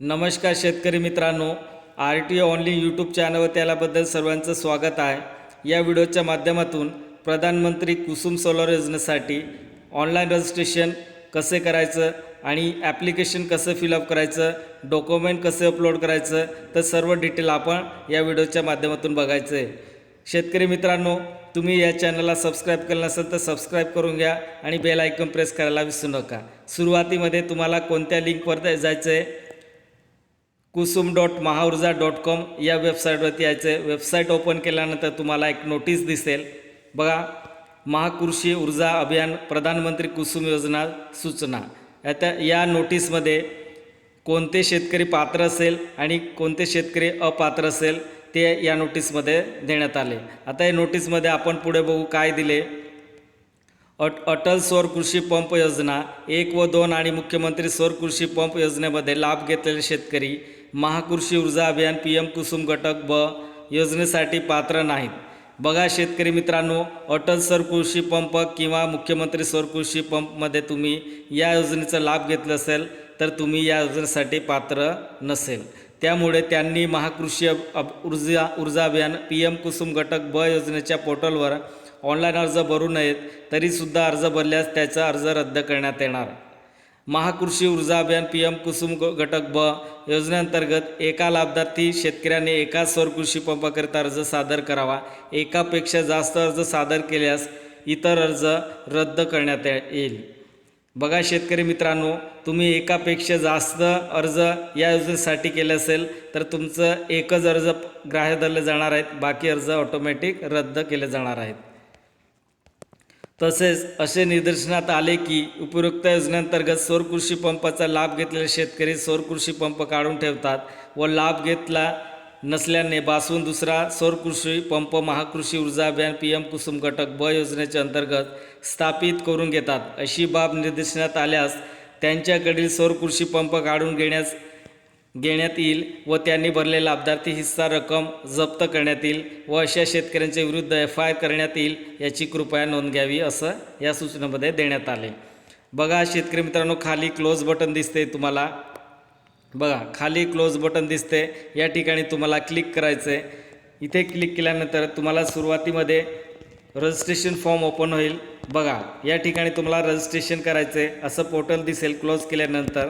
नमस्कार शेतकरी मित्रांनो आर टी ऑनली यूट्यूब चॅनलवर त्यालाबद्दल सर्वांचं स्वागत आहे. या व्हिडिओच्या माध्यमातून प्रधानमंत्री कुसुम सोलर योजनेसाठी ऑनलाईन रजिस्ट्रेशन कसे करायचं आणि ॲप्लिकेशन कसं फिलअप करायचं डॉक्युमेंट कसे अपलोड करायचं तर सर्व डिटेल आपण या व्हिडिओच्या माध्यमातून बघायचं आहे शेतकरी मित्रांनो तुम्ही या चॅनलला सबस्क्राईब केलं नसेल तर सबस्क्राईब करून घ्या आणि बेल आयकॉन प्रेस करायला विसरू नका. सुरुवातीमध्ये तुम्हाला कोणत्या लिंकवर जायचं आहे Kusum dot Mahaurja dot com या वेबसाईटवरती यायचं. वेबसाईट ओपन केल्यानंतर तुम्हाला एक नोटीस दिसेल. बघा महाकृषी ऊर्जा अभियान प्रधानमंत्री कुसुम योजना सूचना. आता या नोटीसमध्ये कोणते शेतकरी पात्र असेल आणि कोणते शेतकरी अपात्र असेल ते या नोटीसमध्ये देण्यात आले. आता या नोटीसमध्ये आपण पुढे बघू काय दिले. अट अटल सौर कृषी पंप योजना. एक व दोन आणि मुख्यमंत्री सौर कृषी पंप योजनेमध्ये लाभ घेतलेले शेतकरी. महाकृषी ऊर्जा अभियान पी एम कुसुम घटक ब योजनेसाठी पात्र नाहीत. बघा शेतकरी मित्रांनो अटल सौर कृषी पंप किंवा मुख्यमंत्री सौर कृषी पंपमध्ये तुम्ही या योजनेचा लाभ घेतला असेल तर तुम्ही या योजनेसाठी पात्र नसेल. त्यामुळे त्यांनी महाकृषी अभ ऊर्जा ऊर्जा अभियान पी एम कुसुम घटक ब योजनेच्या पोर्टलवर ऑनलाईन अर्ज भरू नयेत तरीसुद्धा अर्ज भरल्यास त्याचा अर्ज रद्द करण्यात येणार. महाकृषी ऊर्जा अभियान पी एम कुसुम घटक ब योजनेअंतर्गत एका लाभार्थी शेतकऱ्याने एका सौर कृषी पंपाकरिता अर्ज सादर करावा. एकापेक्षा जास्त अर्ज सादर केल्यास इतर अर्ज रद्द करण्यात येईल. बघा शेतकरी मित्रांनो तुम्ही एकापेक्षा जास्त अर्ज या योजनेसाठी केले असेल तर तुमचं एकच अर्ज ग्राह्य धरले जाणार आहेत. बाकी अर्ज ऑटोमॅटिक रद्द केले जाणार आहेत. तसेच असे निदर्शनात आले की उपयुक्त योजनेअंतर्गत सौर कृषी पंपाचा लाभ घेतलेले शेतकरी सौर कृषी पंप काढून ठेवतात व लाभ घेतला नसल्याने बासून दुसरा सौर कृषी पंप महाकृषी ऊर्जा अभियान पी एम कुसुम घटक ब योजनेच्या अंतर्गत स्थापित करून घेतात. अशी बाब निदर्शनात आल्यास त्यांच्याकडील सौर कृषी पंप काढून घेण्यास घेण्यात येईल व त्यांनी भरलेला लाभार्थी हिस्सा रक्कम जप्त करण्यात येईल व अशा शेतकऱ्यांच्या विरुद्ध एफ आय आर करण्यात येईल याची कृपया नोंद घ्यावी असं या सूचनेमध्ये देण्यात आले. बघा शेतकरी मित्रांनो खाली क्लोज बटन दिसते तुम्हाला. बघा खाली क्लोज बटन दिसते या ठिकाणी तुम्हाला क्लिक करायचं आहे इथे क्लिक केल्यानंतर तुम्हाला सुरुवातीमध्ये रजिस्ट्रेशन फॉर्म ओपन होईल. बघा या ठिकाणी तुम्हाला रजिस्ट्रेशन करायचं आहे असं पोर्टल दिसेल क्लोज केल्यानंतर.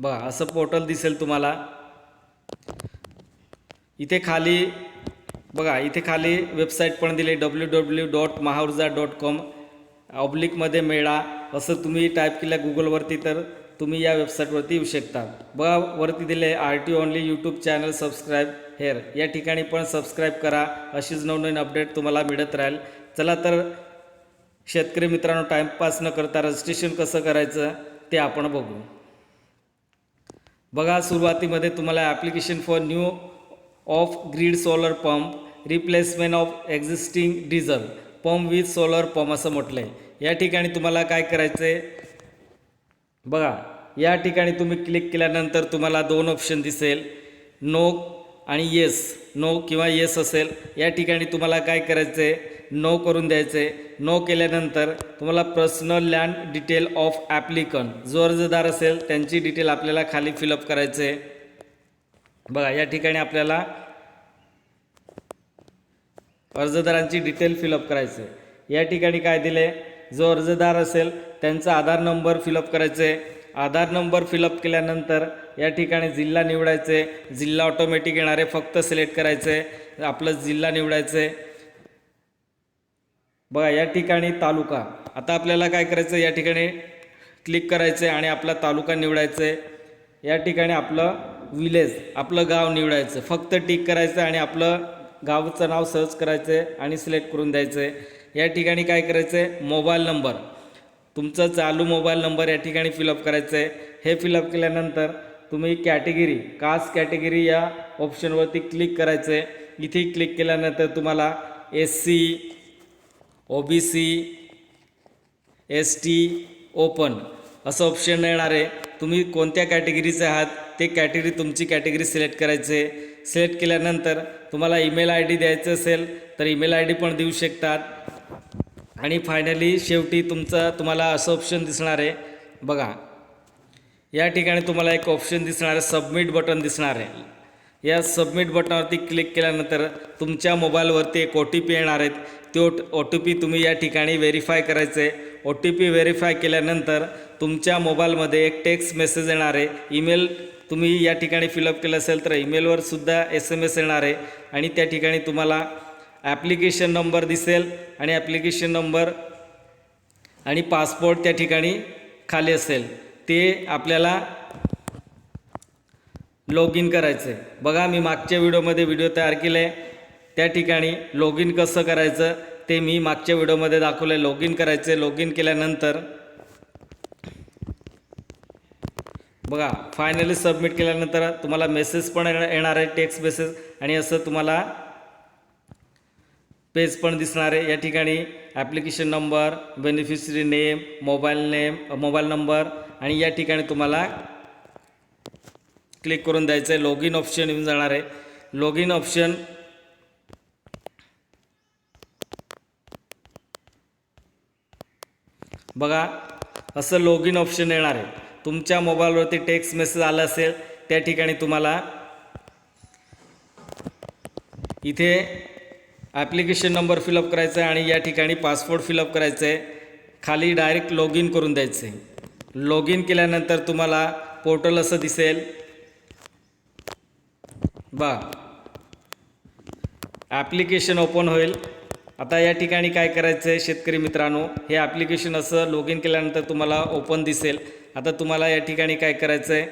बघा असं पोर्टल दिसेल तुम्हाला. इथे खाली बघा इथे खाली वेबसाईट पण दिली W W dot Mahaurja dot com ऑब्लिकमध्ये मिळा. असं तुम्ही टाईप केलं गुगलवरती तर तुम्ही या वेबसाईटवरती येऊ शकता. बघा वरती दिले R T only YouTube channel subscribe here या ठिकाणी पण सबस्क्राईब करा. अशीच नवनवीन अपडेट तुम्हाला मिळत राहील. चला तर शेतकरी मित्रांनो टाईमपास न करता रजिस्ट्रेशन कसं करायचं ते आपण बघू. बघा सुरुवातीमध्ये तुम्हाला application for new off grid solar pump replacement of existing diesel pump with solar pump असं म्हटलं आहे या ठिकाणी तुम्हाला काय करायचं आहे बघा या ठिकाणी तुम्ही क्लिक केल्यानंतर तुम्हाला दोन ऑप्शन दिसेल. नो आणि येस नो किंवा येस असेल. या ठिकाणी तुम्हाला काय करायचं आहे नो करून द्यायचे. नो केल्यानंतर तुम्हाला personal land detail of applicant जो अर्जदार असेल त्यांची डिटेल आपल्याला खाली फिलअप करायचे. बघा या ठिकाणी आपल्याला अर्जदारांची डिटेल फिलअप करायचे. या ठिकाणी काय दिले? जो अर्जदार असेल त्यांचा आधार नंबर फिलअप करायचे. आधार नंबर फिलअप केल्यानंतर या ठिकाणी जिल्हा निवडायचे. जिल्हा ऑटोमॅटिक येणारे फक्त सिलेक्ट करायचे. आपलं जिल्हा निवडायचे. बघा या ठिकाणी तालुका. आता आपल्याला काय करायचं या ठिकाणी क्लिक करायचं आहे आणि आपला तालुका निवडायचं आहे या ठिकाणी आपलं विलेज आपलं गाव निवडायचं. फक्त टिक करायचं आणि आपलं गावचं नाव सर्च करायचं आहे आणि सिलेक्ट करून द्यायचं आहे या ठिकाणी काय करायचं आहे मोबाईल नंबर तुमचा चालू मोबाईल नंबर या ठिकाणी फिलअप करायचं आहे हे फिलअप केल्यानंतर तुम्ही कॅटेगरी कास्ट कॅटेगरी या ऑप्शनवरती क्लिक करायचं आहे इथे क्लिक केल्यानंतर तुम्हाला S C O B C S T open असं ऑप्शन येणार आहे. तुम्ही कोणत्या कॅटेगरीचे आहात ते कॅटेगरी तुमची कॅटेगरी सिलेक्ट करायचे. सिलेक्ट केल्यानंतर तुम्हाला ईमेल आय डी द्यायचं असेल तर ईमेल आय डी पण देऊ शकतात. आणि फायनली शेवटी तुमचा तुम्हाला असं ऑप्शन दिसणार आहे. बघा या ठिकाणी तुम्हाला एक ऑप्शन दिसणार आहे सबमिट बटन दिसणार आहे. या सबमिट बटनावरती क्लिक केल्यानंतर तुमच्या मोबाईलवरती एक ओ टी पी येणार आहेत तो ओ टी पी तुम्ही या ठिकाणी व्हेरीफाय करायचं आहे ओ टी पी व्हेरीफाय केल्यानंतर तुमच्या मोबाईलमध्ये एक टेक्स्ट मेसेज येणार आहे. ईमेल तुम्ही या ठिकाणी फिलअप केलं असेल तर ईमेलवर सुद्धा एस एम एस येणार आहे. आणि त्या ठिकाणी तुम्हाला ॲप्लिकेशन नंबर दिसेल आणि ॲप्लिकेशन नंबर आणि पासपोर्ट त्या ठिकाणी खाली असेल. ते आपल्याला लॉग इन करायचं आहे बघा मी मागच्या व्हिडिओमध्ये व्हिडिओ तयार केला आहे त्या ठिकाणी लॉग इन कसं करायचं ते मी मागच्या व्हिडिओमध्ये दाखवलं आहे लॉग इन करायचं आहे लॉग इन केल्यानंतर बघा फायनली सबमिट केल्यानंतर तुम्हाला मेसेज पण येणार येणार आहे टेक्स्ट मेसेज आणि असं तुम्हाला पेज पण दिसणार आहे. या ठिकाणी application number beneficiary name mobile name mobile number आणि या ठिकाणी तुम्हाला क्लिक करून द्यायचं आहे लॉग इन ऑप्शन येऊन जाणार आहे. लॉग इन ऑप्शन बघा असं लॉग इन ऑप्शन येणार आहे. तुमच्या मोबाईलवरती टेक्स्ट मेसेज आला असेल त्या ठिकाणी तुम्हाला इथे ॲप्लिकेशन नंबर फिलअप करायचा आहे आणि या ठिकाणी पासपोर्ट फिलअप करायचं आहे खाली डायरेक्ट लॉग इन करून द्यायचं आहे लॉग इन केल्यानंतर तुम्हाला पोर्टल असं दिसेल. बा. ॲप्लिकेशन ओपन होईल. आता या ठिकाणी काय करायचं आहे शेतकरी मित्रांनो? हे ॲप्लिकेशन असं लॉग इन केल्यानंतर तुम्हाला ओपन दिसेल. आता तुम्हाला या ठिकाणी काय करायचं आहे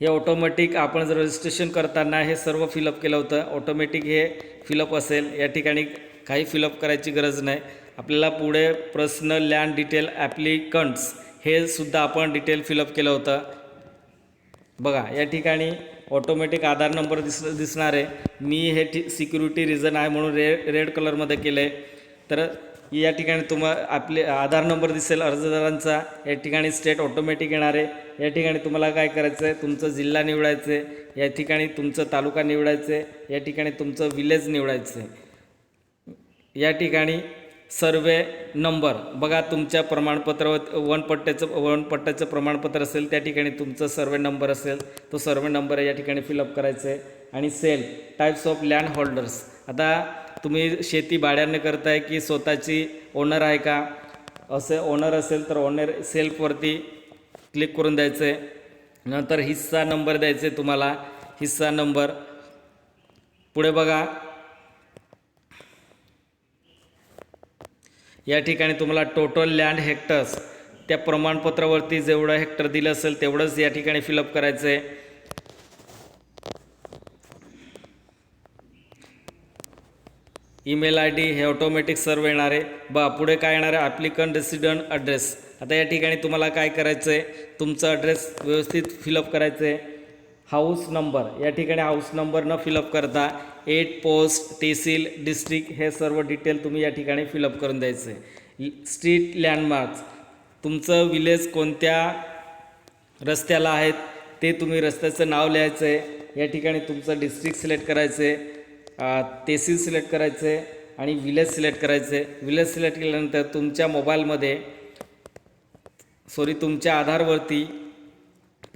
हे ऑटोमॅटिक आपण जर रजिस्ट्रेशन करताना हे सर्व फिलअप केलं होतं ऑटोमॅटिक हे फिलअप असेल. या ठिकाणी काही फिलअप करायची गरज नाही. आपल्याला पुढे पर्सनल लँड डिटेल ॲप्लिकंट्स हे सुद्धा आपण डिटेल फिलअप केलं होतं. बघा या ठिकाणी ऑटोमॅटिक आधार नंबर दिस दिसणार आहे. मी हे ठी सिक्युरिटी रिझन आहे म्हणून रे रेड कलरमध्ये केलं आहे तर या ठिकाणी तुम्हा आपले आधार नंबर दिसेल अर्जदारांचा. या ठिकाणी स्टेट ऑटोमॅटिक येणार आहे. या ठिकाणी तुम्हाला काय करायचं आहे तुमचं जिल्हा निवडायचं आहे या ठिकाणी तुमचं तालुका निवडायचं आहे या ठिकाणी तुमचं विलेज निवडायचं आहे या ठिकाणी सर्वे नंबर. बघा तुमच्या प्रमाणपत्र वनपट्ट्याचं वनपट्ट्याचं प्रमाणपत्र असेल त्या ठिकाणी तुमचं सर्वे नंबर असेल तो सर्वे नंबर या ठिकाणी फिलअप करायचं आहे आणि sale types of land holders आता तुम्ही शेती भाड्याने करताय की स्वतःची ओनर आहे का? असं ओनर असेल तर ओनर सेल्फवरती क्लिक करून द्यायचं आहे नंतर हिस्सा नंबर द्यायचे तुम्हाला. हिस्सा नंबर पुढे बघा या ठिकाणी तुम्हाला टोटल लँड हेक्टर्स त्या प्रमाणपत्रावरती जेवढं हेक्टर दिलं असेल तेवढंच या ठिकाणी फिलअप करायचं आहे ईमेल आय डी हे ऑटोमॅटिक सर्व येणार आहे. बा पुढे काय येणार आहे? ॲप्लिकंट रेसिडंट ॲड्रेस आता या ठिकाणी तुम्हाला काय करायचं आहे तुमचं ॲड्रेस व्यवस्थित फिलअप करायचं आहे हाऊस नंबर. या ठिकाणी हाऊस नंबर न फिलअप करता. एट पोस्ट तहसील डिस्ट्रिक्ट हे सर्व डिटेल तुम्ही या ठिकाणी फिलअप करून द्यायचं. आहे स्ट्रीट लँडमार्क्स तुमचं विलेज कोणत्या रस्त्याला आहेत ते तुम्ही रस्त्याचं नाव लिहायचं आहे या ठिकाणी तुमचं डिस्ट्रिक्ट सिलेक्ट करायचं आहे तहसील सिलेक्ट करायचं आहे आणि विलेज सिलेक्ट करायचं विलेज सिलेक्ट केल्यानंतर तुमच्या मोबाईलमध्ये सॉरी तुमच्या आधारवरती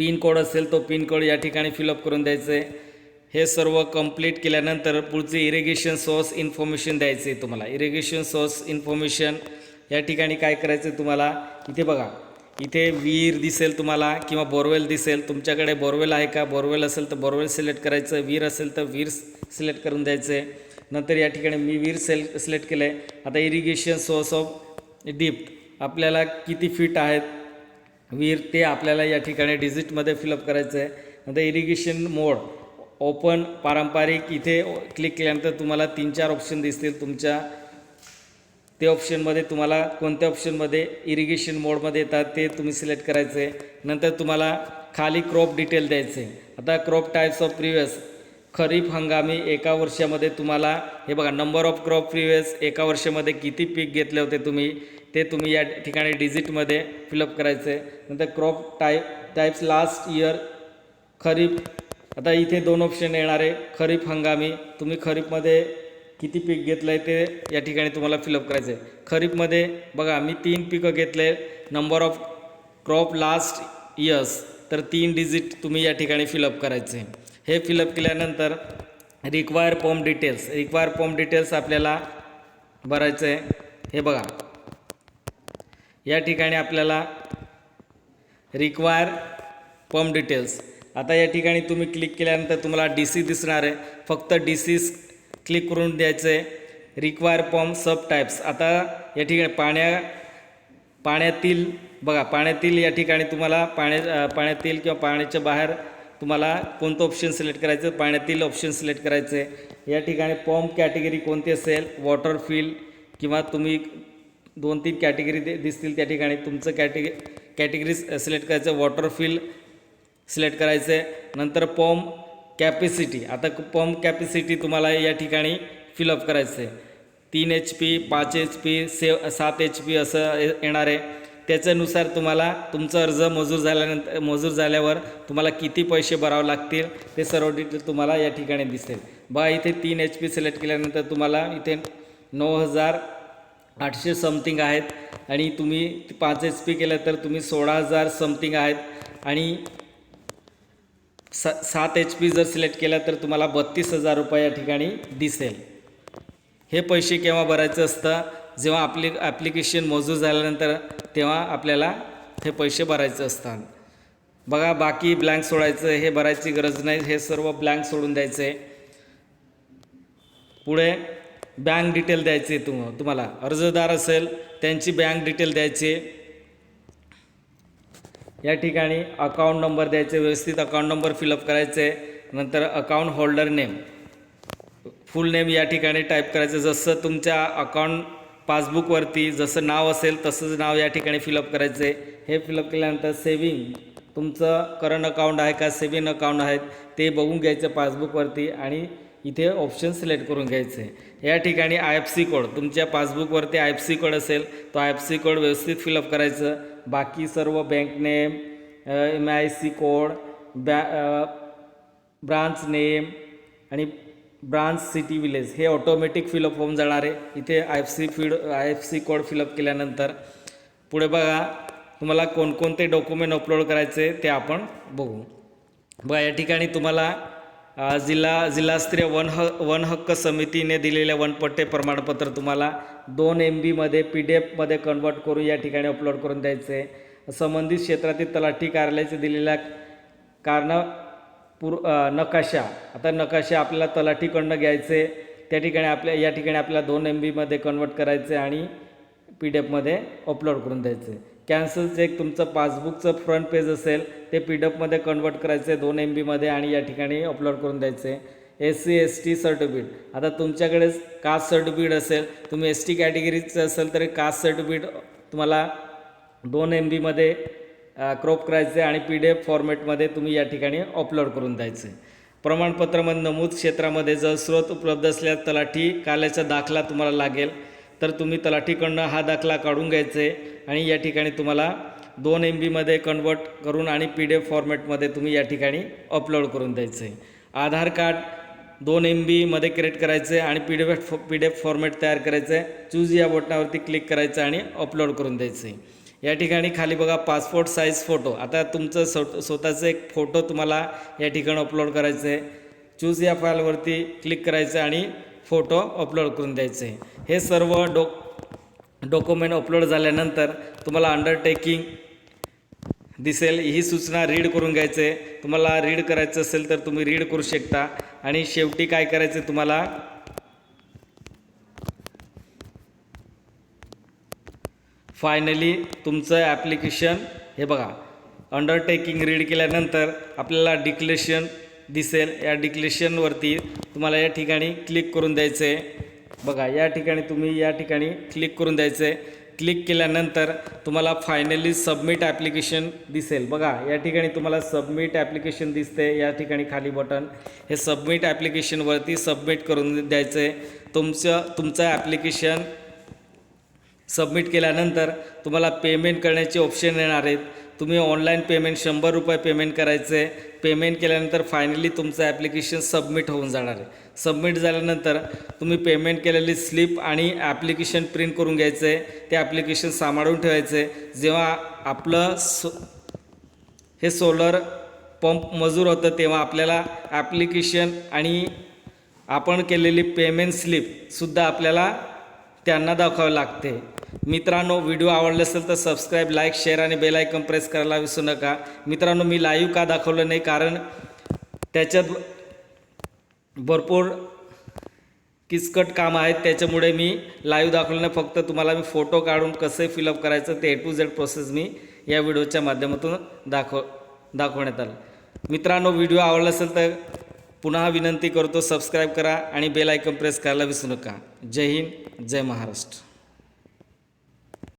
पिन कोड असेल तो पिन कोड या ठिकाणी फिलअप करून द्यायचं आहे हे सर्व कंप्लीट केल्यानंतर पुढचे इरिगेशन सोर्स इन्फॉर्मेशन द्यायचे आहे तुम्हाला. इरिगेशन सोर्स इन्फॉर्मेशन या ठिकाणी काय करायचं आहे तुम्हाला? इथे बघा. इथे विहीर दिसेल तुम्हाला किंवा बोरवेल दिसेल. तुमच्याकडे बोरवेल आहे का? बोरवेल असेल तर बोरवेल सिलेक्ट करायचं विहीर असेल तर विहीर सिलेक्ट करून द्यायचं नंतर या ठिकाणी मी विहीर सेल सिलेक्ट केलं आहे आता इरिगेशन सोर्स ऑफ डीप आपल्याला किती फीट आहेत? विहीर ते आपल्याला या ठिकाणी डिजिटमध्ये फिलअप करायचं आहे नंतर इरिगेशन मोड ओपन पारंपरिक इथे क्लिक केल्यानंतर तुम्हाला तीन चार ऑप्शन दिसतील तुमच्या. ते ऑप्शनमध्ये तुम्हाला कोणत्या ऑप्शनमध्ये इरिगेशन मोडमध्ये येतात ते तुम्ही सिलेक्ट करायचं आहे नंतर तुम्हाला खाली क्रॉप डिटेल द्यायचे आता crop types of previous kharif हंगामी एका वर्षामध्ये तुम्हाला हे बघा नंबर ऑफ क्रॉप प्रिव्हियस एका वर्षामध्ये किती पीक घेतले होते तुम्ही ते तुम्ही या ठिकाणी डिजिटमध्ये फिलअप करायचे. नंतर crop type types last year kharif आता इथे दोन ऑप्शन येणार आहे खरीप हंगामी तुम्ही खरीपमध्ये किती पीक घेतलं आहे ते या ठिकाणी तुम्हाला फिलअप करायचं. आहे खरीपमध्ये बघा मी तीन पिकं घेतले number of crop last years तर तीन डिजिट तुम्ही या ठिकाणी फिलअप करायचे. हे फिलअप केल्यानंतर require form details require form details आपल्याला भरायचं आहे. हे बघा. या ठिकाणी आपल्याला रिक्वायर फॉर्म डिटेल्स आता या ठिकाणी तुम्ही क्लिक केल्यानंतर तुम्हाला डी सी दिसणार आहे. फक्त डी सी क्लिक करून द्यायचं आहे रिक्वायर फॉर्म सब टाईप्स आता या ठिकाणी पाण्या पाण्यातील बघा पाण्यातील या ठिकाणी तुम्हाला पाण्या पाण्यातील किंवा पाण्याच्या बाहेर तुम्हाला कोणतं ऑप्शन सिलेक्ट करायचं? पाण्यातील ऑप्शन सिलेक्ट करायचं आहे या ठिकाणी पॉम्प कॅटेगरी कोणती असेल? वॉटर फील किंवा तुम्ही दोन तीन कॅटेगरी दे दिसतील त्या ठिकाणी. तुमचं कॅटेगरी कॅटेगरी सिलेक्ट करायचं. वॉटर फील सिलेक्ट करायचं आहे नंतर पॉम कॅपॅसिटी आता पॉम कॅपॅसिटी तुम्हाला या ठिकाणी फिलअप करायचं आहे तीन एच पी पाच एच पी से सात एच पी असं ये- येणार. आहे त्याच्यानुसार तुम्हाला तुमचा अर्ज मंजूर झाल्यानंतर मंजूर झाल्यावर तुम्हाला किती पैसे भरावे लागतील ते सर्व डिटेल तुम्हाला या ठिकाणी दिसेल. बघा इथे तीन एच पी सिलेक्ट केल्यानंतर तुम्हाला इथे नऊ हजार आठशे समथिंग आहेत आणि तुम्ही पाच एच पी केलं तर तुम्ही सोळा हजार समथिंग आहेत आणि स सात एच पी जर सिलेक्ट केला तर तुम्हाला बत्तीस हजार रुपये या ठिकाणी दिसेल. हे पैसे केव्हा भरायचं असतं? जेव्हा आपली ॲप्लिकेशन मंजूर झाल्यानंतर तेव्हा आपल्याला हे पैसे भरायचे असतात. बघा बाकी ब्लँक सोडायचं हे भरायची गरज नाही हे सर्व ब्लँक सोडून द्यायचं. आहे पुढे बँक डिटेल द्यायचे तुम तुम्हाला. अर्जदार असेल त्यांची बँक डिटेल द्यायची. या ठिकाणी अकाउंट नंबर द्यायचे व्यवस्थित अकाउंट नंबर फिलअप करायचे नंतर account holder name full name या ठिकाणी टाईप करायचं. जसं तुमच्या अकाउंट पासबुकवरती जसं नाव असेल तसंच नाव या ठिकाणी फिलअप करायचं आहे हे फिलअप केल्यानंतर सेविंग तुमचं करंट अकाउंट आहे का? सेविंग अकाउंट आहेत ते बघून घ्यायचं पासबुकवरती आणि इथे ऑप्शन सिलेक्ट करून घ्यायचे. या ठिकाणी आय एफ सी कोड तुमच्या पासबुकवरती आय एफ सी कोड असेल तो आय एफ सी कोड व्यवस्थित फिलअप करायचं. बाकी सर्व bank name M I C code बॅ ब्रांच नेम आणि ब्रांच सिटी विलेज हे ऑटोमॅटिक फिलअप होऊन जाणार आहे. इथे I F C feed I F C code fill up केल्यानंतर पुढे बघा तुम्हाला कोणकोणते डॉक्युमेंट अपलोड करायचे ते आपण बघू. बघा या ठिकाणी तुम्हाला जिल्हा जिल्हास्तरीय वन ह वन हक्क समितीने दिलेले वनपट्टे प्रमाणपत्र तुम्हाला दोन एम बीमध्ये पी डी एफमध्ये कन्वर्ट करून या ठिकाणी अपलोड करून द्यायचे. आहे संबंधित क्षेत्रातील तलाठी कार्यालयाचे दिलेल्या कारण पूर नकाशा. आता नकाशा आपल्याला तलाठीकडनं घ्यायचे त्या ठिकाणी आपल्या या ठिकाणी आपल्याला दोन एम बीमध्ये कन्वर्ट करायचे आणि पी डी एफमध्ये अपलोड करून द्यायचे. कॅन्सल चेक तुमचं पासबुकचं फ्रंट पेज असेल ते पी डी एफमध्ये कन्वर्ट करायचे दोन एम बीमध्ये आणि या ठिकाणी अपलोड करून द्यायचे. S C S T certificate आता तुमच्याकडे कास्ट सर्टिफिकेट असेल तुम्ही एस टी कॅटेगरीचं असेल तरी कास्ट सर्टिफिकेट तुम्हाला दोन एम बीमध्ये क्रॉप करायचे आणि पी डी एफ फॉर्मॅटमध्ये तुम्ही या ठिकाणी अपलोड करून द्यायचं. प्रमाणपत्रामध्ये नमूद क्षेत्रामध्ये जर स्रोत उपलब्ध असल्यास तलाठी काल्याचा दाखला तुम्हाला लागेल. तर तुम्ही तलाठीकडनं हा दाखला काढून घ्यायचे आणि या ठिकाणी तुम्हाला दोन एम बीमध्ये कन्वर्ट करून आणि पी डी एफ फॉर्मॅटमध्ये तुम्ही या ठिकाणी अपलोड करून द्यायचे. आधार कार्ड दोन एम बीमध्ये क्रिएट करायचे आणि P D F P D F format तयार करायचं. आहे चूज या बटनावरती क्लिक करायचं आणि अपलोड करून द्यायचं. आहे या ठिकाणी खाली बघा पासपोर्ट साईज फोटो आता तुमचं स्व स्वतःचं एक फोटो तुम्हाला या ठिकाणी अपलोड करायचं आहे चूज या फाईलवरती क्लिक करायचं आणि फोटो अपलोड करून द्यायचे. हे सर्व डो डॉक्युमेंट अपलोड झाल्यानंतर तुम्हाला अंडरटेकिंग दिसेल. ही सूचना रीड करून घ्यायचे. तुम्हाला रीड करायचं असेल तर तुम्ही रीड करू शकता. आणि शेवटी काय करायचं तुम्हाला? फायनली तुमचं ॲप्लिकेशन हे बघा अंडरटेकिंग रीड केल्यानंतर आपल्याला डिक्लेशन दिसेल. या डिक्लेशनवरती तुम्हाला या ठिकाणी क्लिक करून द्यायचं. आहे बघा या ठिकाणी तुम्ही या ठिकाणी क्लिक करून द्यायचं. आहे क्लिक केल्यानंतर तुम्हाला फायनली सबमिट ॲप्लिकेशन दिसेल. बघा या ठिकाणी तुम्हाला सबमिट ॲप्लिकेशन दिसते. या ठिकाणी खाली बटन हे सबमिट ॲप्लिकेशनवरती सबमिट करून द्यायचं. आहे तुमचं तुमचं ॲप्लिकेशन सबमिट केल्यानंतर तुम्हाला पेमेंट करण्याचे ऑप्शन येणार आहेत. तुम्ही ऑनलाईन पेमेंट शंभर रुपये पेमेंट करायचं. आहे पेमेंट केल्यानंतर फायनली तुमचं ॲप्लिकेशन सबमिट होऊन जाणार आहे. सबमिट झाल्यानंतर तुम्ही पेमेंट केलेली स्लिप आणि ॲप्लिकेशन प्रिंट करून घ्यायचं. आहे ते ॲप्लिकेशन सांभाळून ठेवायचं. आहे जेव्हा आपलं सो हे सोलर पंप मजूर होतं तेव्हा आपल्याला ॲप्लिकेशन आणि आपण केलेली पेमेंट स्लिपसुद्धा आपल्याला त्यांना दाखवावे लागते. मित्रांनो व्हिडिओ आवडले असेल तर सबस्क्राईब लाईक शेअर आणि बेल आयकन प्रेस करायला विसरू नका. मित्रांनो मी लाईव्ह का दाखवलं नाही कारण त्याच्यात भरपूर किचकट काम आहेत. त्याच्यामुळे मी लाईव्ह दाखवलं नाही. फक्त तुम्हाला मी फोटो काढून कसं फिलअप करायचं ते ए टू झेड प्रोसेस मी या व्हिडिओच्या माध्यमातून दाखव दाखवण्यात आलं. मित्रांनो व्हिडिओ आवडला असेल तर पुन्हा विनंती करतो सबस्क्राईब करा आणि बेल आयकन प्रेस करायला विसरू नका. जय हिंद जय महाराष्ट्र.